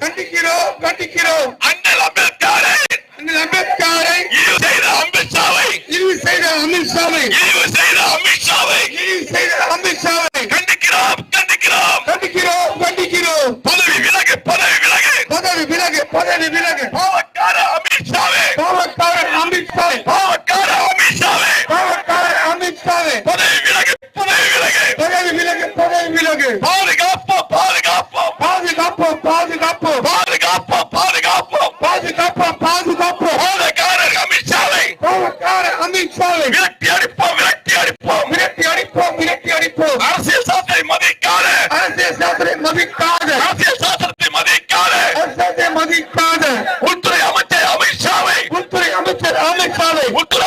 Get off! Electronic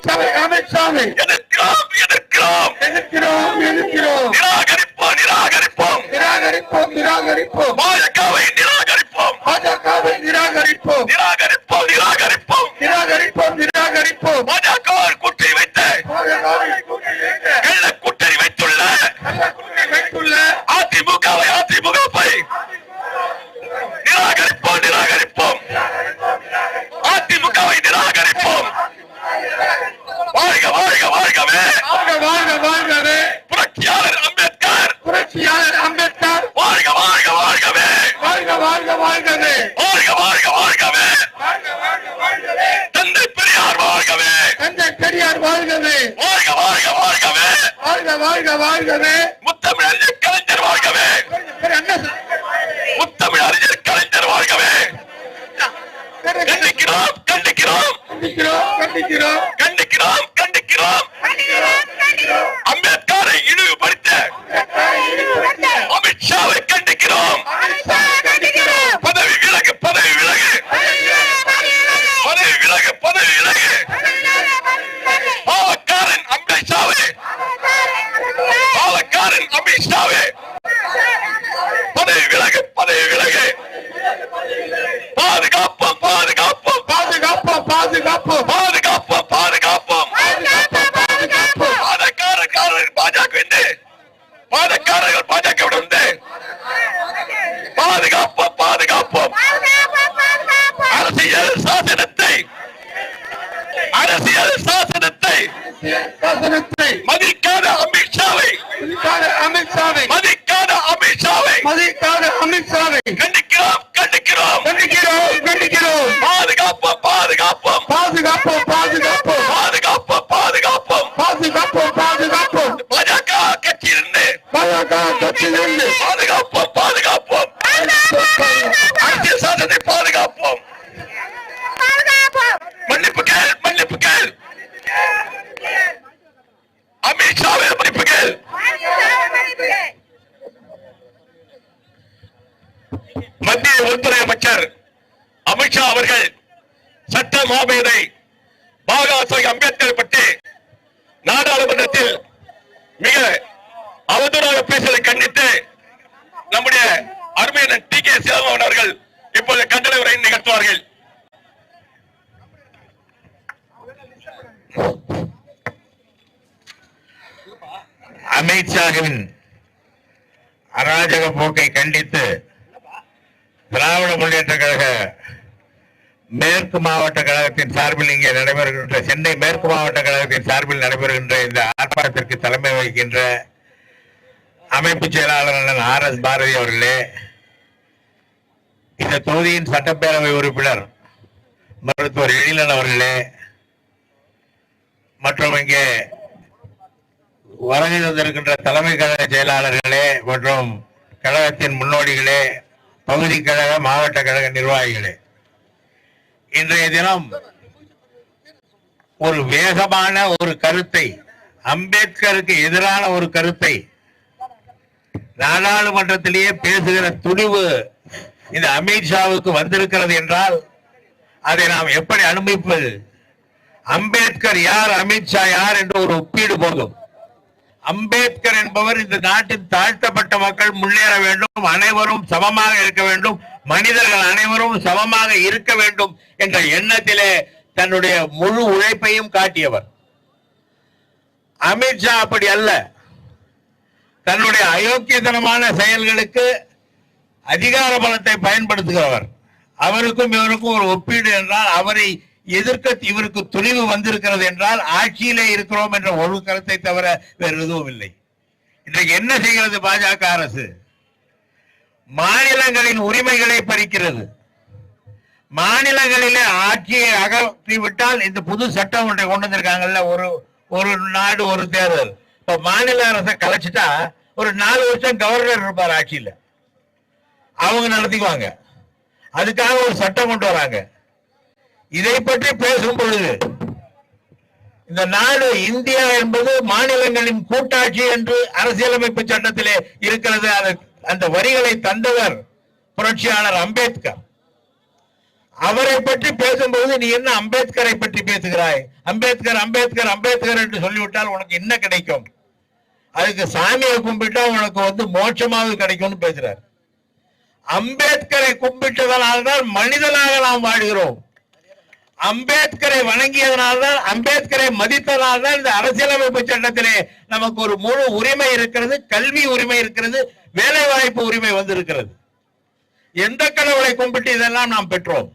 அமித்ஷாவை அமித்ஷாவை அமித்ஷாவை கண்டிக்கிறோம் கண்டிக்கிறோம். கண்டிக்கிறோம் கண்டிக்கிறோம். பாதுகாப்போம் பாதுகாப்போம் பாதுகாப்போம் பாதுகாப்போம் பாதுகாப்போம் பாதுகாப்போம் பாதுகாப்போம் பாஜக கட்சியிலிருந்து பாஜக கட்சியிலிருந்து பாதுகாப்போம் பாதுகாப்போம் அரசியல் சாசனத்தை பாதுகாப்போம் மன்னிப்பு கேள் மன்னிப்பு கேள் அமித்ஷாவே மன்னிப்பு கேள் மத்திய உள்துறை அமைச்சர் அமித்ஷா அவர்கள் சட்ட மாமேதை பாபா சாஹிப் அம்பேத்கர் பற்றி நாடாளுமன்றத்தில் மிக அவதூறாக பேசுவதை கண்டித்து நம்முடைய அருமையான டி கே சிவமோகன் அவர்கள் இப்போது கண்டன உரை நிகழ்த்துவார்கள் அமித்ஷாவின் அராஜக போக்கை கண்டித்து திராவிட முன்னேற்ற கழக மேற்கு மாவட்ட கழகத்தின் சார்பில் இங்கே நடைபெறுகின்ற சென்னை மேற்கு மாவட்ட கழகத்தின் சார்பில் நடைபெறுகின்ற இந்த ஆர்ப்பாட்டத்திற்கு தலைமை வகிக்கின்ற அமைப்பு செயலாளர் அண்ணன் ஆர் எஸ் பாரதி அவர்களே இந்த தொகுதியின் சட்டப்பேரவை உறுப்பினர் மருத்துவர் எழிலன் அவர்களே மற்றும் இங்கே வருகை தந்திருக்கின்ற தலைமை கழக செயலாளர்களே மற்றும் கழகத்தின் முன்னோடிகளே பகுதி கழக மாவட்ட கழக நிர்வாகிகளே. இன்றைய தினம் ஒரு வேகமான ஒரு கருத்தை அம்பேத்கருக்கு எதிரான ஒரு கருத்தை நாடாளுமன்றத்திலேயே பேசுகிற துணிவு இந்த அமித்ஷாவுக்கு வந்திருக்கிறது என்றால் அதை நாம் எப்படி அனுமதிப்பது அம்பேத்கர் யார் அமித்ஷா யார் என்று ஒரு ஒப்பீடு போதும். அம்பேத்கர் என்பவர் இந்த நாட்டின் தாழ்த்தப்பட்ட மக்கள் முன்னேற வேண்டும் அனைவரும் சமமாக இருக்க வேண்டும் மனிதர்கள் அனைவரும் சமமாக இருக்க வேண்டும் என்ற எண்ணத்திலே தன்னுடைய முழு உழைப்பையும் காட்டியவர். அமித்ஷா அப்படி அல்ல. தன்னுடைய அயோக்கியத்தனமான செயல்களுக்கு அதிகார பலத்தை பயன்படுத்துகிறவர். அவருக்கும் இவருக்கும் ஒரு ஒப்பீடு என்றால் அவரை எதிர்க்க இவருக்கு துணிவு வந்திருக்கிறது என்றால் ஆட்சியிலே இருக்கிறோம் என்ற ஒரு கருத்தை தவிர வேறு எதுவும் இல்லை. இன்றைக்கு என்ன செய்கிறது பாஜக அரசு? மாநிலங்களின் உரிமைகளை பறிக்கிறது. மாநிலங்களிலே ஆட்சியை அகற்றி விட்டால் இந்த புது சட்டம் ஒன்றை கொண்டு வந்திருக்காங்கல்ல ஒரு ஒரு நாடு ஒரு தேர்தல். இப்ப மாநில அரசை கலைச்சிட்டா ஒரு நாலு வருஷம் கவர்னர் இருப்பார் ஆட்சியில. அவங்க நடத்திக்குவாங்க. அதுக்காக ஒரு சட்டம் கொண்டு வராங்க. இதை பற்றி பேசும் பொழுது இந்த நாடு இந்தியா என்பது மாநிலங்களின் கூட்டாட்சி என்று அரசியலமைப்பு சட்டத்திலே இருக்கிறது. அது அந்த வரிகளை தந்தவர் புரட்சியாளர் அம்பேத்கர். அவரை பற்றி பேசும்போது நீ என்ன அம்பேத்கரை பற்றி பேசுகிறாய்? அம்பேத்கர் அம்பேத்கர் அம்பேத்கர் என்று சொல்லிவிட்டால் உனக்கு என்ன கிடைக்கும்? அதுக்கு சாமியை கும்பிட்டா உனக்கு வந்து மோட்சமாவது கிடைக்கும்னு பேசுறார். அம்பேத்கரை கும்பிட்டதனால்தான் மனிதனாக நாம் வாழ்கிறோம். அம்பேத்கரை வணங்கியதனால்தான் அம்பேத்கரை மதித்ததனால்தான் இந்த அரசியலமைப்பு சட்டத்திலே நமக்கு ஒரு முழு உரிமை இருக்கிறது கல்வி உரிமை இருக்கிறது வேலை வாய்ப்பு உரிமை வந்திருக்கிறது. எந்த கடவுளை கும்பிட்டு இதெல்லாம் நாம் பெற்றோம்?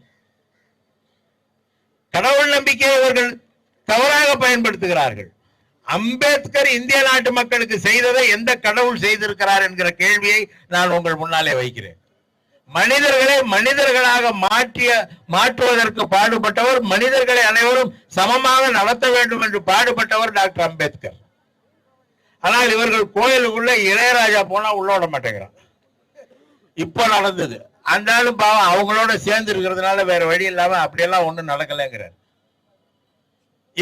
கடவுள் நம்பிக்கையை அவர்கள் தவறாக பயன்படுத்துகிறார்கள். அம்பேத்கர் இந்திய நாட்டு மக்களுக்கு செய்ததை எந்த கடவுள் செய்திருக்கிறார் என்கிற கேள்வியை நான் உங்கள் முன்னாலே வைக்கிறேன். மனிதர்களை மனிதர்களாக மாற்றிய மாற்றுவதற்கு பாடுபட்டவர் மனிதர்களை அனைவரும் சமமாக நடத்த வேண்டும் என்று பாடுபட்டவர் டாக்டர் அம்பேத்கர். ஆனால் இவர்கள் கோயிலுக்குள்ள இளையராஜா போனா உள்ள விட மாட்டேங்கிறான். இப்போ நடந்தது. அந்த ஆளும் பாவம் அவங்களோட சேர்ந்து இருக்கிறதுனால வேற வழி இல்லாம அப்படியெல்லாம் ஒண்ணும் நடக்கலைங்கிறார்.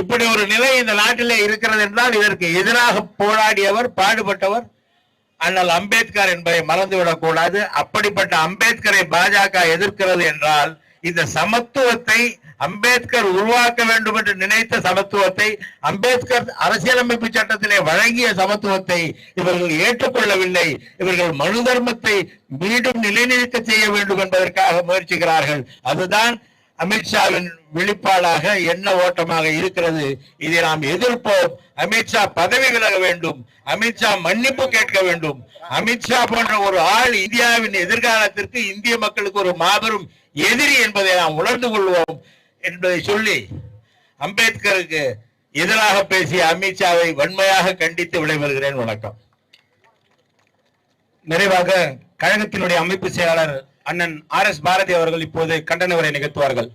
இப்படி ஒரு நிலை இந்த நாட்டிலே இருக்கிறது என்றால் இதற்கு எதிராக போராடியவர் பாடுபட்டவர் அண்ணல் அம்பேத்கர் என்பதை மறந்துவிடக் கூடாது அப்படிப்பட்ட அம்பேத்கரை பாஜக எதிர்க்கிறது என்றால் இந்த சமத்துவத்தை அம்பேத்கர் உருவாக்க வேண்டும் என்று நினைத்த சமத்துவத்தை அம்பேத்கர் அரசியலமைப்பு சட்டத்திலே வழங்கிய சமத்துவத்தை இவர்கள் ஏற்றுக்கொள்ளவில்லை. இவர்கள் மனு தர்மத்தை மீண்டும் நிலைநிறுத்த செய்ய வேண்டும் என்பதற்காக முயற்சிக்கிறார்கள். அதுதான் அமித்ஷாவின் வெளிப்பாடாக என்ன ஓட்டமாக இருக்கிறது? இதை நாம் எதிர்ப்போம். அமித்ஷா பதவி விலக வேண்டும். அமித்ஷா மன்னிப்பு கேட்க வேண்டும். அமித்ஷா போன்ற ஒரு ஆள் இந்தியாவின் எதிர்காலத்திற்கு இந்திய மக்களுக்கு ஒரு மாபெரும் எதிரி என்பதை நாம் உணர்ந்து கொள்வோம் என்பதை சொல்லி அம்பேத்கருக்கு எதிராக பேசிய அமித்ஷாவை வன்மையாக கண்டித்து விடைபெறுகிறேன். வணக்கம். நிறைவாக கழகத்தினுடைய அமைப்பு செயலாளர் அண்ணன் ஆர் எஸ் பாரதி அவர்கள் இப்போது கண்டன உரை நிகழ்த்துவார்கள்.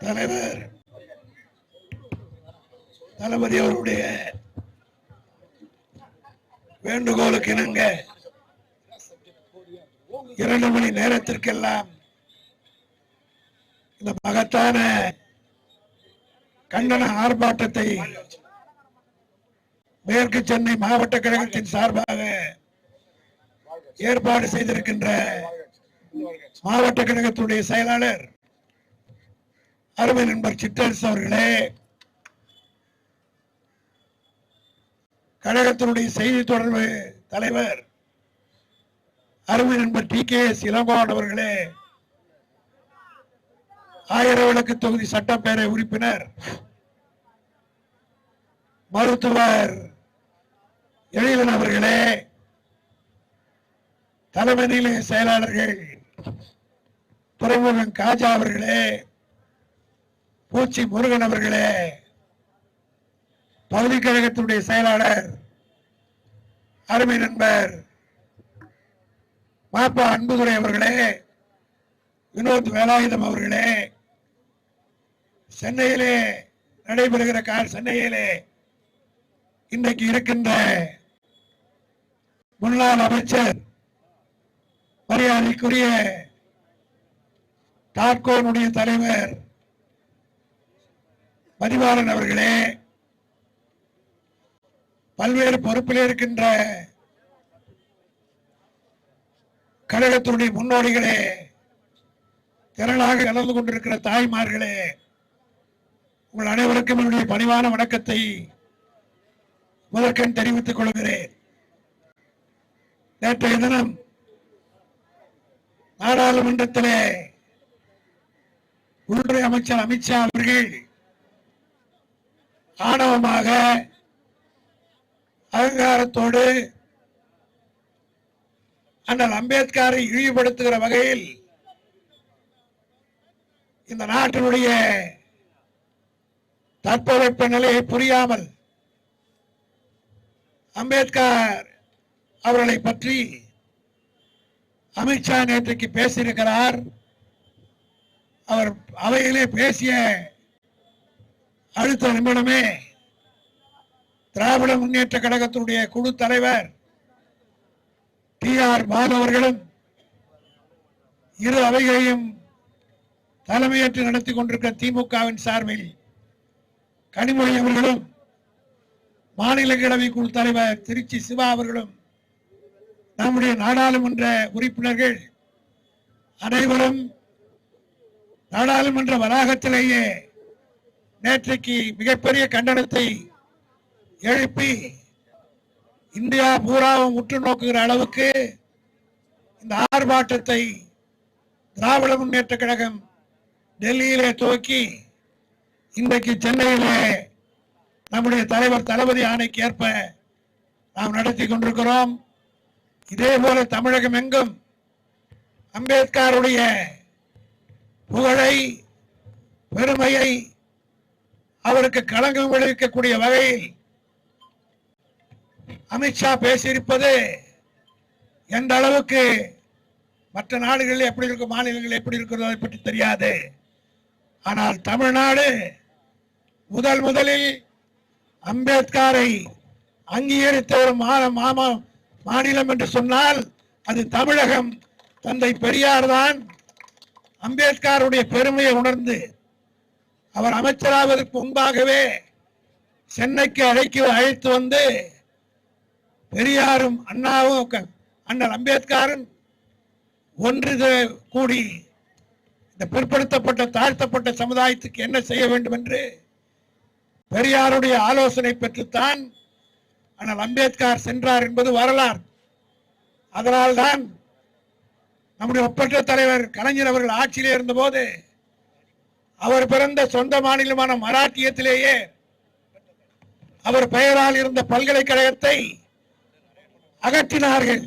தலைவர். தளபதி அவருடைய வேண்டுகோளுக்கு இணங்க இரண்டு மணி நேரத்திற்கெல்லாம் இந்த மகத்தான கண்டன ஆர்ப்பாட்டத்தை மேற்கு சென்னை மாவட்ட கழகத்தின் சார்பாக ஏற்பாடு செய்திருக்கின்ற மாவட்ட கழகத்துடைய செயலாளர் அருமை நண்பர் சிற்றரசு அவர்களே கழகத்தினுடைய செய்தி தொடர்பு தலைவர் அருமை நண்பர் டி கே எஸ் இளங்கோவன் அவர்களே ஆயிர விளக்கு தொகுதி சட்டப்பேரவை உறுப்பினர் மருத்துவர் எழிலன் அவர்களே தலைமை நிலைய செயலாளர்கள் துறைமுகம் காஜா அவர்களே பூச்சி முருகன் அவர்களே பகுதி கழகத்தினுடைய செயலாளர் அருமை நண்பர் மாப்பா அன்புதுரை அவர்களே வினோத் வேலாயுதம் அவர்களே சென்னையிலே நடைபெறுகிற கார் சென்னையிலே இன்றைக்கு இருக்கின்ற முன்னாள் அமைச்சர் மரியாதைக்குரிய டாக்கோனுடைய தலைவர் மதிவாளன் அவர்களே பல்வேறு பொறுப்பில் இருக்கின்ற கழகத்தினுடைய முன்னோடிகளே திரளாக கலந்து கொண்டிருக்கிற தாய்மார்களே உங்கள் அனைவருக்கும் என்னுடைய பணிவான வணக்கத்தை முதற்கண் தெரிவித்துக் கொள்கிறேன். நேற்றைய தினம் நாடாளுமன்றத்திலே உள்துறை அமைச்சர் அமித்ஷா அவர்கள் ஆணவமாக அகங்காரத்தோடு அண்ணல் அம்பேத்கரை இழிவுபடுத்துகிற வகையில் இந்த நாட்டினுடைய தட்பவெப்ப நிலையை புரியாமல் அம்பேத்கர் அவர்களை பற்றி அமித்ஷா நேற்றைக்கு பேசியிருக்கிறார். அவர் அவையிலே பேசிய அடுத்த நிமிடமே திராவிட முன்னேற்ற கழகத்தினுடைய குழு தலைவர் டி ஆர் மாதவர்களும் இரு அவைகளையும் தலைமையேற்று நடத்தி கொண்டிருக்கிற திமுகவின் சார்பில் கனிமொழி அவர்களும் மாநிலங்களவை குழு தலைவர் திருச்சி சிவா அவர்களும் நம்முடைய நாடாளுமன்ற உறுப்பினர்கள் அனைவரும் நாடாளுமன்ற வளாகத்திலேயே நேற்றைக்கு மிகப்பெரிய கண்டனத்தை எழுப்பி இந்தியா பூராவும் உற்று நோக்குகிற அளவுக்கு இந்த ஆர்ப்பாட்டத்தை திராவிட முன்னேற்ற கழகம் டெல்லியிலே துவக்கி இன்றைக்கு சென்னையிலே நம்முடைய தலைவர் தளபதி ஆணைக்கு ஏற்ப நாம் நடத்தி கொண்டிருக்கிறோம். இதே போல தமிழகம் எங்கும் அம்பேத்கருடைய புகழை பெருமையை அவருக்கு களங்கம் விளைவிக்கக்கூடிய வகையில் அமித்ஷா பேசியிருப்பது எந்த அளவுக்கு மற்ற நாடுகளில் எப்படி இருக்கும் மாநிலங்கள் எப்படி இருக்கிறதோ அதை பற்றி தெரியாது. ஆனால் தமிழ்நாடு முதல் முதலில் அம்பேத்கரை அங்கீகரித்த ஒரு மா- மாமா மாநிலம் என்று சொன்னால் அது தமிழகம். தந்தை பெரியார் தான் அம்பேத்கருடைய பெருமையை உணர்ந்து அவர் அமைச்சராவதற்கு முன்பாகவே சென்னைக்கு அழைக்கு அழைத்து வந்து பெரியாரும் அண்ணாவும் க- அண்ணல் அம்பேத்கரும் ஒன்று கூடி இந்த பிற்படுத்தப்பட்ட தாழ்த்தப்பட்ட சமுதாயத்துக்கு என்ன செய்ய வேண்டும் என்று பெரியாருடைய ஆலோசனை பெற்றுத்தான் ஆனால் அம்பேத்கர் சென்றார் என்பது வரலாறு. அதனால்தான் நம்முடைய ஒப்பற்ற தலைவர் கலைஞர் அவர்கள் ஆட்சியிலே இருந்தபோது அவர் பிறந்த சொந்த மாநிலமான மராட்டியத்திலேயே அவர் பெயரால் இருந்த பல்கலைக்கழகத்தை அகற்றினார்கள்.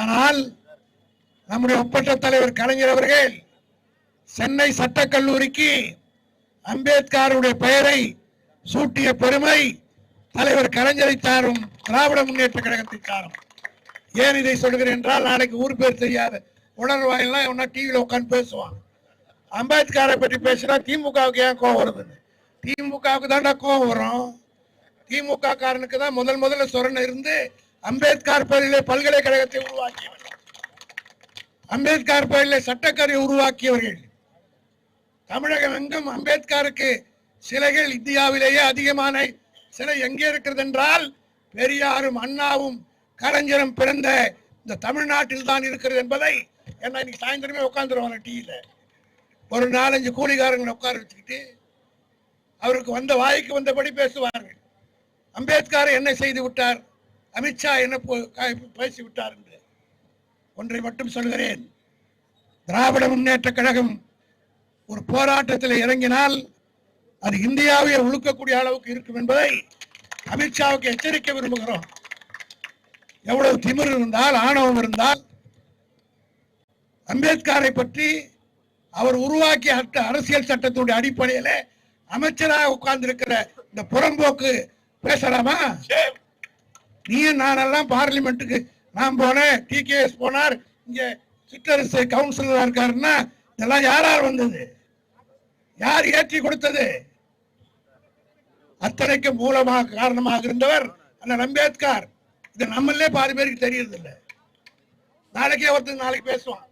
ஆனால் நம்முடைய ஒப்பற்ற தலைவர் கலைஞர் அவர்கள் சென்னை சட்டக்கல்லூரிக்கு அம்பேத்கருடைய பெயரை சூட்டிய பெருமை தலைவர் கலைஞரை சாரும் திராவிட முன்னேற்ற கழகத்தை சாரும் ஏன் இதை சொல்கிறேன் என்றால் நாளைக்கு ஊர் பேர் தெரியாது. உணர்வாயெல்லாம் ஒன்னா டிவியில் உட்காந்து பேசுவான். அம்பேத்கரை பற்றி பேசினா திமுகவுக்கு ஏன் கோவம் வருதுன்னு? திமுகவுக்கு தான்டா கோவம் வரும். திமுக காரனுக்கு தான் முதல் முதல்ல சொரணை இருந்து அம்பேத்கர் பெயரிலே பல்கலைக்கழகத்தை உருவாக்கியவர்கள். அம்பேத்கர் பெயரிலே சட்டக்கரை உருவாக்கியவர்கள். தமிழகம் எங்கும் அம்பேத்கருக்கு சிலைகள் இந்தியாவிலேயே அதிகமான சிலை எங்கே இருக்கிறது என்றால் பெரியாரும் அண்ணாவும் கலைஞரும் பிறந்த இந்த தமிழ்நாட்டில் தான் இருக்கிறது என்பதை என்ன இன்னைக்கு சாயந்தரமே உட்காந்துருவாங்க டீயில் ஒரு நாலஞ்சு கூலிகாரங்களை உட்கார வச்சுக்கிட்டு அவருக்கு வந்த வாய்க்கு வந்தபடி பேசுவார்கள். அம்பேத்கர் என்ன செய்து விட்டார்? அமித்ஷா என்ன பேசி விட்டார் என்று. ஒன்றை மட்டும் சொல்கிறேன். திராவிட முன்னேற்ற கழகம் ஒரு போராட்டத்தில் இறங்கினால் அது இந்தியாவை உழுக்கக்கூடிய அளவுக்கு இருக்கும் என்பதை அமித்ஷாவுக்கு எச்சரிக்க விரும்புகிறோம். எவ்வளவு திமிர் இருந்தால் ஆணவம் இருந்தால் அம்பேத்கரை பற்றி அவர் உருவாக்கிய அட்ட- அரசியல் சட்டத்தினுடைய அடிப்படையில அமைச்சராக உட்கார்ந்திருக்கிற இந்த புறம்போக்கு பேசலாமா? நீயும் நானெல்லாம் பார்லிமெண்ட்டுக்கு நான் போனேன் டிகேஎஸ் போனார் இங்க சிற்றரசு கவுன்சிலரா இருக்காருன்னா இதெல்லாம் யாரார் வந்தது? யார் ஏற்றி கொடுத்தது? அத்தனைக்கு மூலமாக காரணமாக இருந்தவர் அண்ணன் அம்பேத்கர். இது நம்மளே பாதி பேருக்கு தெரியறது இல்லை நாளைக்கே ஒருத்தர் நாளைக்கு பேசுவான்.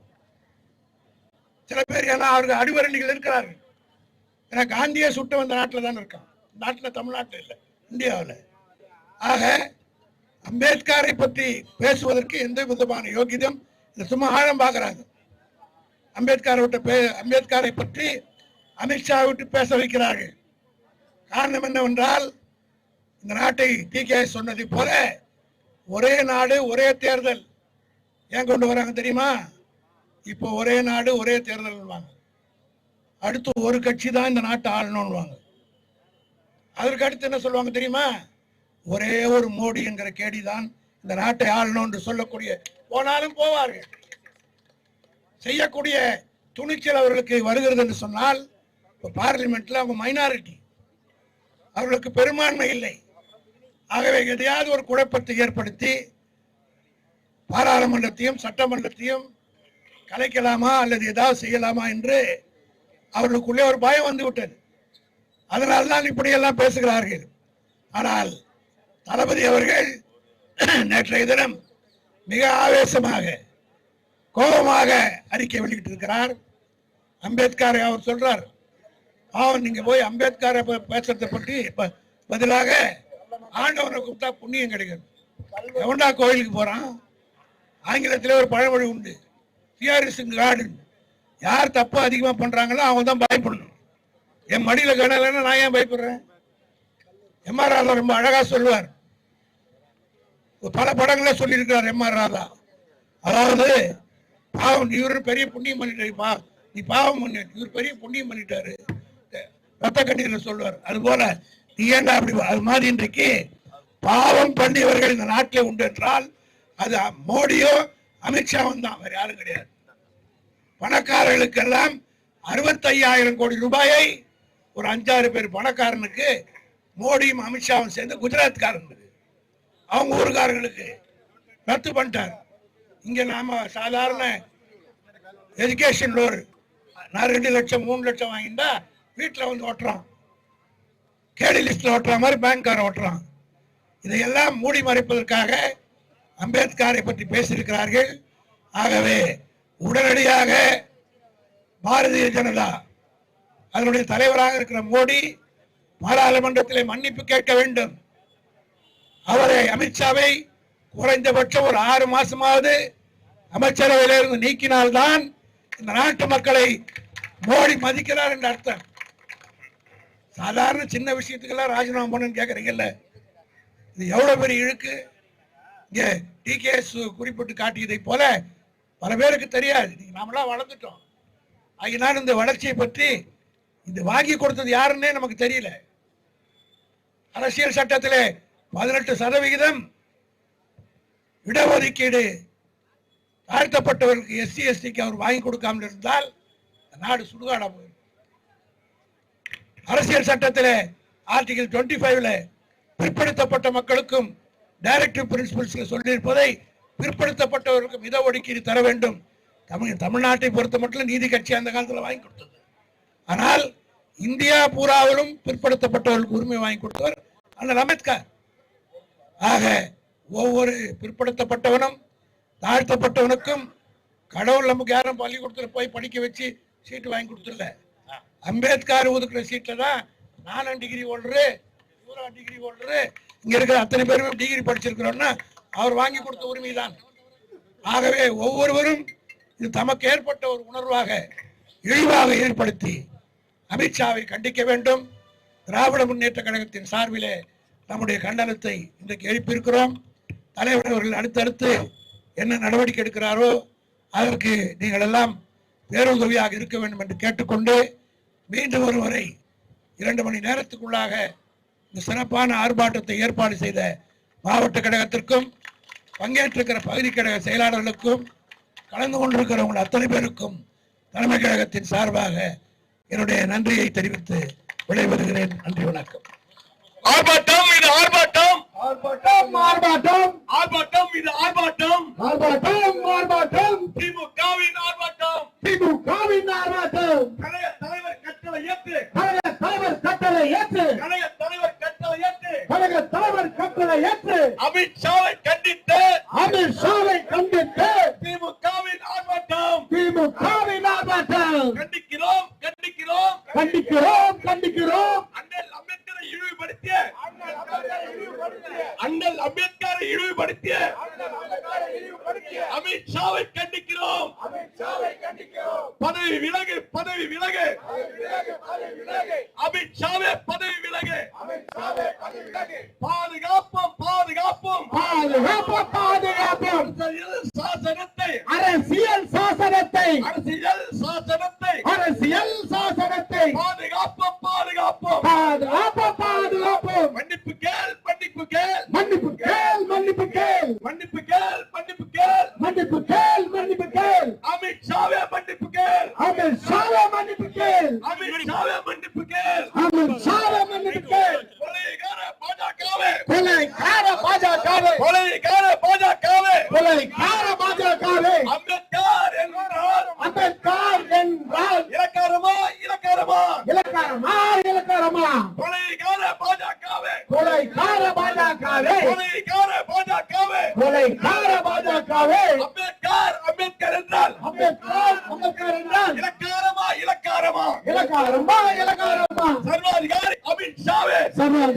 சில பேர் ஏன்னா அவருக்கு அடிவரணிகள் இருக்கிறார்கள். ஏன்னா காந்தியை சுட்ட வந்த நாட்டில் தானே இருக்கான். நாட்டில் தமிழ்நாட்டில் இல்லை இந்தியாவில். ஆக அம்பேத்கரை பற்றி பேசுவதற்கு எந்த விதமான யோகிதம்? இது சும்மா ஆழம் பார்க்குறாங்க. அம்பேத்கரை விட்டு பே அம்பேத்கரை பற்றி அமித்ஷா விட்டு பேச வைக்கிறார்கள். காரணம் என்னவென்றால் இந்த நாட்டை டிகே சொன்னதை போல ஒரே நாடு ஒரே தேர்தல். ஏன் கொண்டு வராங்க தெரியுமா? இப்போ ஒரே நாடு ஒரே தேர்தல்வாங்க அடுத்து ஒரு கட்சி தான் இந்த நாட்டை ஆளணும்வாங்க அதற்கு அடுத்து என்ன சொல்லுவாங்க தெரியுமா? ஒரே ஒரு மோடி என்கிற கேடி தான் இந்த நாட்டை ஆளணும் என்று சொல்லக்கூடிய போனாலும் போவார்கள். செய்யக்கூடிய துணிச்சல் அவர்களுக்கு வருகிறது என்று சொன்னால் இப்போ பார்லிமெண்ட்ல அவங்க மைனாரிட்டி அவர்களுக்கு பெரும்பான்மை இல்லை. ஆகவே எதையாவது ஒரு குழப்பத்தை ஏற்படுத்தி பாராளுமன்றத்தையும் சட்டமன்றத்தையும் கலைக்கலாமா அல்லது ஏதாவது செய்யலாமா என்று அவர்களுக்குள்ளே ஒரு பயம் வந்துவிட்டது அதனால் அதனால்தான் இப்படியெல்லாம் பேசுகிறார்கள். ஆனால் தளபதி அவர்கள் நேற்றைய தினம் மிக ஆவேசமாக கோபமாக அறிக்கை வெளியிட்டிருக்கிறார். அம்பேத்கரை அவர் சொல்றார் பாவம் நீங்க போய் அம்பேத்கரை பேசுறத பற்றி பதிலாக ஆண்டவனை கூப்பிட்டா புண்ணியம் கிடைக்கும். எவன்டா கோயிலுக்கு போறான்? ஆங்கிலத்திலே ஒரு பழமொழி உண்டு. ஃபியர் கார்டன் யார் தப்பு அதிகமா பண்றாங்களோ அவங்க தான் பயப்படணும். என் மடியில கடலைன்னா நான் ஏன் பயப்படுறேன்? எம்ஆர் ராதா ரொம்ப அழகா சொல்லுவார். பல படங்கள சொல்லியிருக்கிறார் எம்ஆர் ராதா. அதாவது பாவம் இவரு பெரிய புண்ணியம் பண்ணிட்டாரு பா நீ பாவம் பண்ண. இவர் பெரிய புண்ணியம் பண்ணிட்டாரு. ரத்த கண்ணீர்ல சொல்லுவார். அது போல நீ ஏன்டா அப்படி அது மாதிரி இன்றைக்கு பாவம் பண்ணியவர்கள் இந்த நாட்டில் உண்டு என்றால் அது மோடியோ அமித்ஷாவும் தான் வேற யாரும் கிடையாது. பணக்காரர்களுக்கெல்லாம் அறுபத்தையாயிரம் கோடி ரூபாயை ஒரு அஞ்சாறு பேர் பணக்காரனுக்கு மோடியும் அமித்ஷாவும் சேர்ந்து குஜராத்காரனுக்கு அவங்க ஊருக்காரங்களுக்கு ரத்து பண்ணிட்டார். இங்க நாம சாதாரண எஜுகேஷன் லோன் நான் ரெண்டு லட்சம் மூணு லட்சம் வாங்கிட்டா வீட்டில் வந்து ஓட்டுறான். கேடி லிஸ்டில் ஓட்டுற மாதிரி பேங்க்கார ஓட்டுறான். இதையெல்லாம் மூடி மறைப்பதற்காக அம்பேத்கரை பற்றி பேசியிருக்கிறார்கள். ஆகவே உடனடியாக பாரதிய ஜனதா அதனுடைய தலைவராக இருக்கிற மோடி பாராளுமன்றத்திலே மன்னிப்பு கேட்க வேண்டும். அவரை அமித்ஷாவை குறைந்தபட்சம் ஒரு ஆறு மாசமாவது அமைச்சரவையிலிருந்து நீக்கினால்தான் இந்த நாட்டு மக்களை மோடி மதிக்கிறார் என்ற அர்த்தம். சாதாரண சின்ன விஷயத்துக்கெல்லாம் ராஜினாமா பண்ணுன்னு கேட்குறீங்கல்ல இது எவ்வளவு பெரிய இழுக்கு? இங்கே டிகேஎஸ் குறிப்பிட்டு காட்டியதை போல பல பேருக்கு தெரியாது. நீங்கள் நாமெல்லாம் வளர்ந்துட்டோம். ஆகினால் இந்த வளர்ச்சியை பற்றி இது வாங்கி கொடுத்தது யாருன்னே நமக்கு தெரியல. அரசியல் சட்டத்திலே பதினெட்டு சதவிகிதம் இடஒதுக்கீடு தாழ்த்தப்பட்டவர்களுக்கு எஸ்சி எஸ்டிக்கு அவர் வாங்கி கொடுக்காமல் இருந்தால் நாடு சுடுகாடாக போயிடும். அரசியல் சட்டத்திலே ஆர்டிகல் டுவெண்ட்டி ஃபைவ்ல பிற்படுத்தப்பட்ட மக்களுக்கும் டைரக்டிவ் பிரின்சிபல்ஸ்ல சொல்லியிருப்பதை பிற்படுத்தப்பட்டவர்களுக்கும் இட ஒதுக்கீடு தர வேண்டும். தமிழ் தமிழ்நாட்டை பொறுத்த மட்டும் நீதி கட்சி அந்த காலத்தில் வாங்கி கொடுத்தது. ஆனால் இந்தியா பூராவிலும் பிற்படுத்தப்பட்டவர்களுக்கு உரிமை வாங்கி கொடுத்தவர் அண்ணல் அம்பேத்கர். ஆக ஒவ்வொரு பிற்படுத்தப்பட்டவனும் தாழ்த்தப்பட்டவனுக்கும் கடவுள் நமக்கு யாரும் பள்ளிக்கூடத்தில் போய் படிக்க வச்சு சீட்டு வாங்கி கொடுத்துடல. அம்பேத்கர் ஒதுக்குற சீட்டை தான் நானும் டிகிரி ஹோல்டரு இவரும் டிகிரி ஹோல்டரு இங்கே இருக்கிற அத்தனை பேருமே டிகிரி படிச்சிருக்கிறோன்னா அவர் வாங்கி கொடுத்த உரிமை தான் ஆகவே ஒவ்வொருவரும் இது தமக்கு ஏற்பட்ட ஒரு உணர்வாக இழிவாக ஏற்படுத்தி அமித்ஷாவை கண்டிக்க வேண்டும். திராவிட முன்னேற்ற கழகத்தின் சார்பிலே நம்முடைய கண்டனத்தை இன்றைக்கு எழுப்பியிருக்கிறோம். தலைவர் அவர்கள் அடுத்தடுத்து என்ன நடவடிக்கை எடுக்கிறாரோ அதற்கு நீங்கள் எல்லாம் பேருதவியாக இருக்க வேண்டும் என்று கேட்டுக்கொண்டு மீண்டும் ஒரு முறை இரண்டு மணி நேரத்துக்குள்ளாக இந்த சிறப்பான ஆர்ப்பாட்டத்தை ஏற்பாடு செய்த மாவட்ட கழகத்திற்கும் பங்கேற்றிருக்கிற பகுதி கழக செயலாளர்களுக்கும் கலந்து கொண்டிருக்கிற உங்கள் அத்தனை பேருக்கும் தலைமை கழகத்தின் சார்பாக என்னுடைய நன்றியை தெரிவித்து விடைபெறுகிறேன். நன்றி வணக்கம். ஆர்ப்பாட்டம் இது ஆர்ப்பாட்டம். ஆர்ப்பாட்டம் ஆர்ப்பாட்டம். ஆர்ப்பாட்டம் இது ஆர்ப்பாட்டம். ஆர்ப்பாட்டம் ஆர்ப்பாட்டம். திமுகவின் ஆர்ப்பாட்டம். திமுகவின் ஆர்ப்பாட்டம். கட்டளை ஏற்று. கழக தலைவர் கட்டளை ஏற்று. கழக தலைவர் கட்டளை ஏற்று. கழக தலைவர் கட்டளை ஏற்று. அமித்ஷாவை கண்டித்து அமித் ஷாவை கண்டித்து திமுகவின் ஆர்ப்பாட்டம். திமுகவின் ஆர்ப்பாட்டம். கண்டிக்கிறோம் கண்டிக்கிறோம். கண்டிக்கிறோம் கண்டிக்கிறோம். அண்ணல் இழிவுபடுத்திய. அண்ணல் அம்பேத்கரை இழிவுபடுத்திய. அமித்ஷாவை கண்டிக்கிறோம். பதவி விலகு பதவி விலகு. அமித்ஷாவே பதவி விலகு. பாதுகாப்போம் பாதுகாப்போம். பாதுகாப்பு பாதுகாப்போம். அரசியல் சாசனத்தை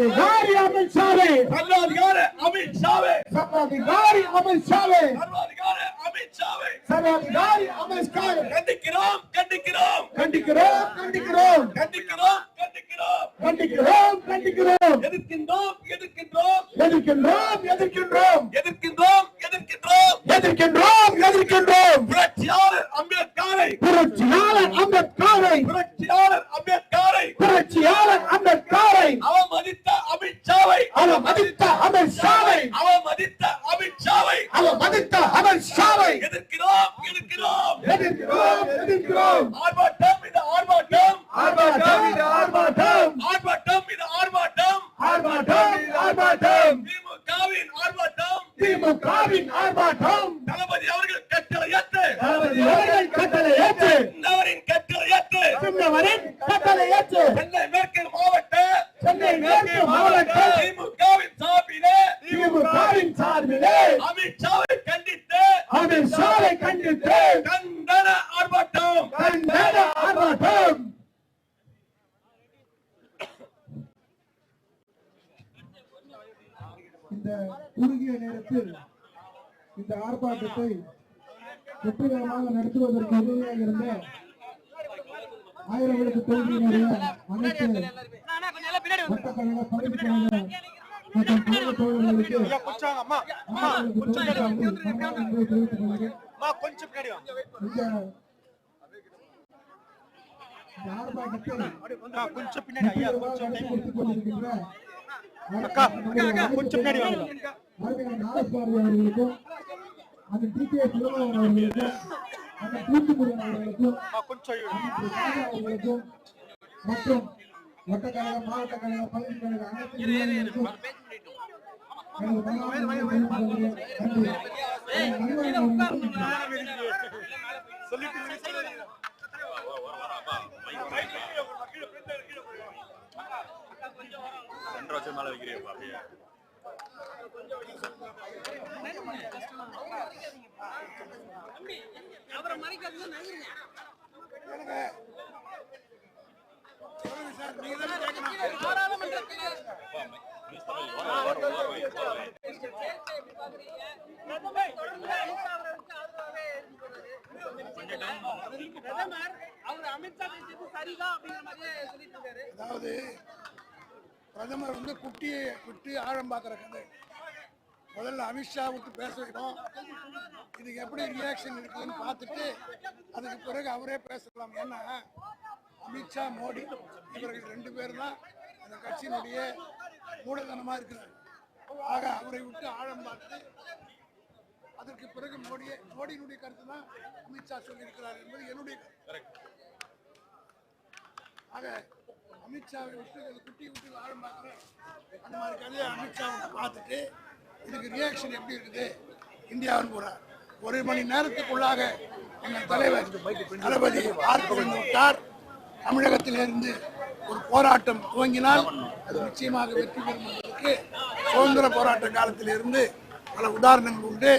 சர்வாதிகாரி அமித் ஷாவே. சர்வாதிகாரி அமித்ஷாவே சர்வாதிகாரி அமித் ஷாவே. சர்வாதிகாரி அமித்ஷாவே சர்வாதிகாரி அமித் ஷாவே. கண்டிக்கிறோம் கண்டிக்கிறோம். கண்டிக்கிறோம் கண்டிக்கிறோம். கண்டிக்கிறோம் கண்டிக்கிறோம். கண்டிக்கிறோம் கண்டிக்கிறோம். எதிர்க்கின்றோம் எதிர்க்கின்றோம். எதிர்க்கின்றோம் எதிர்க்கின்றோம். எதிர்க்கின்றோம் எதிர்க்கின்றோம். எதிர்க்கின்றோம் எதிர்க்கின்றோம். புரட்சியாளர் அம்பேத்கரை. புரட்சியாளர் அம்பேத்கரை. புரட்சியாளர் அம்பேத்கரை. புரட்சியாளர் அம்பேத்கரை. அவமதித்த அமித்ஷாவை அவமதித்த அமித் ஷாவை அவமதித்த அமித்ஷாவை. அவமதித்த அமித் ஷாவை எதிர்க்கிறோம் எதிர்க்கிறோம். எதிர்க்கிறோம் எதிர்க்கிறோம். ஆர்ப்பாட்டம் இது ஆர்ப்பாட்டம். ஆர்ப்பாட்டம் இது ஆர்ப்பாட்டம். ஆர்ப்பாட்டம் இது ஆர்ப்பாட்டம். ஆர்ப்பாட்டம் இது ஆர்ப்பாட்டம். திமுகவின் ஆர்ப்பாட்டம். திமுகவின் ஆர்ப்பாட்டம். தளபதி அவர்கள் கட்டளை ஏற்று. தளபதி அவர்கள் கட்டளை ஏற்று. இன்னவரின் கட்டளை ஏற்று. சின்னவரின் கட்டளை ஏற்று. சென்னை கொஞ்சம் பின்னாடி ஐயா கொஞ்சம் டைம் கொடுத்து கொண்டிருக்கின்ற அக்கா அக்கா கொஞ்சம் பின்னாடி வாங்க அவர்களுக்கும் அந்த டிடிஎஸ் நிறுவனம் அவர்களுக்கும் அந்த தூத்துக்குடி அவர்களுக்கும் அவர்களுக்கும் சொல்லிட்டு எனது மனமார்ந்த மேலே வைக்கிறீங்க கொள்கிறேன். நன்றி. எனது நண்பர்கள் அதாவது பிரதமர் வந்து குட்டியை விட்டு ஆழம் பார்க்குற கதை முதல்ல அமித்ஷா விட்டு பேச வைக்கணும் இதுக்கு எப்படி ரியாக்ஷன் இருக்குதுன்னு பார்த்துட்டு அதுக்கு பிறகு அவரே பேசலாம். ஏன்னா அமித்ஷா மோடி இவர்கள் ரெண்டு பேர் தான் அந்த கட்சியினுடைய மூலதனமாக இருக்குது ஆக அவரை விட்டு ஆழம் பார்த்து அதற்கு பிறகு மோடியை மோடியினுடைய கருத்து தான் அமித்ஷா சொல்லியிருக்கிறார் என்பது என்னுடைய கருத்து. ஆக அமித்ஷாவை விட்டு குட்டி விட்டு ஆழம் பார்க்குறேன் அந்த மாதிரி கதையை அமித்ஷாவை பார்த்துட்டு இதுக்கு ரியாக்ஷன் எப்படி இருக்குது? இந்தியாவின் போறார் ஒரு மணி நேரத்துக்குள்ளாக எங்கள் தலைவர் தளபதி பார்த்து வந்து விட்டார். தமிழகத்திலிருந்து ஒரு போராட்டம் துவங்கினால் அது நிச்சயமாக வெற்றி பெறும் என்பதற்கு சுதந்திர போராட்ட காலத்திலிருந்து பல உதாரணங்கள் உண்டு.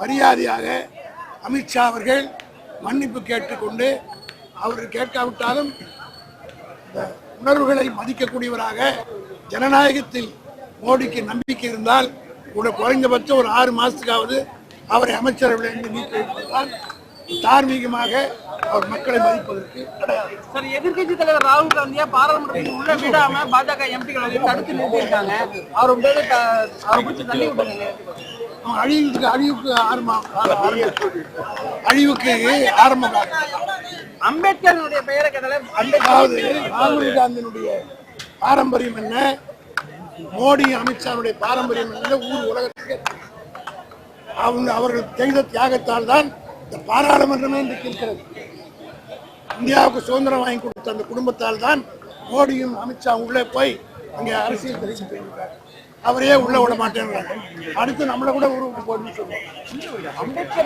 மரியாதையாக அமித்ஷா அவர்கள் மன்னிப்பு கேட்டுக்கொண்டு அவர் கேட்காவிட்டாலும் உணர்வுகளை மதிக்கக்கூடியவராக ஜனநாயகத்தில் மோடிக்கு நம்பிக்கை இருந்தால் கூட குறைந்தபட்சம் ஒரு ஆறு மாசத்துக்காவது அவரை அமைச்சரவையிலிருந்து நீக்கி வைப்பதுதான் தார்மீகமாக அவர் மக்களை மதிப்பதற்கு சார் எதிர்க்கட்சி தலைவர் ராகுல் காந்தியா பாராளுமன்றத்தில் உள்ள விடாம பாஜக எம்பிகள் வந்து தடுத்து நிறுத்திருக்காங்க அவர் அவரை பிடிச்சி தள்ளி விட்டுருங்க. அவன் அழிவுக்கு அழிவுக்கு ஆரம்பம் அழிவுக்கு ஆரம்ப காலம் அம்பேத்கருடைய பெயரை கேட்டாலே அதாவது அம்பேத்கர். ராகுல் காந்தியினுடைய பாரம்பரியம் என்ன? மோடி அமித்ஷாவுடைய பாரம்பரியம் என்ன? ஊர் உலகத்துக்கு அவங்க அவர்கள் செய்த தியாகத்தால் தான் இந்த பாராளுமன்றமே இன்றைக்கு இருக்கிறது இந்தியாவுக்கு சுதந்திரம் வாங்கி கொடுத்த அந்த குடும்பத்தால் தான் மோடியும் அமித்ஷா உள்ளே போய் அங்கே அரசியல் தெரிவித்து போயிருக்காரு அவரையே உள்ள விட மாட்டேன்றாங்க அடுத்து நம்மளை கூட ஊர் விட்டு போயின்னு சொல்லுவாங்க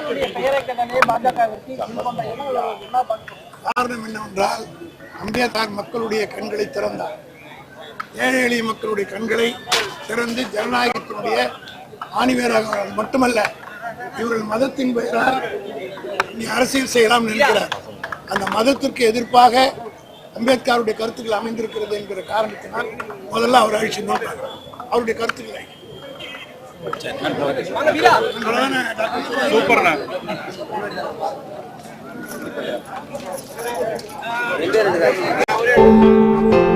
காரணம் என்னவென்றால் அம்பேத்கர் மக்களுடைய கண்களை திறந்தார். ஏழை எளிய மக்களுடைய கண்களை திறந்து ஜனநாயகத்தினுடைய ஆணிவேராக மட்டுமல்ல இவர்கள் மதத்தின் பெயரால் நீ அரசியல் செய்யலாம் நினைக்கிறார் அந்த மதத்திற்கு எதிர்ப்பாக அம்பேத்கருடைய கருத்துக்கள் அமைந்திருக்கிறது என்கிற காரணத்தினால் முதல்ல அவர் அழிச்சு நோட்டார் அவருடைய கருத்துக்களை சூப்பர்ண்ணா. ரெண்டு ரெண்டு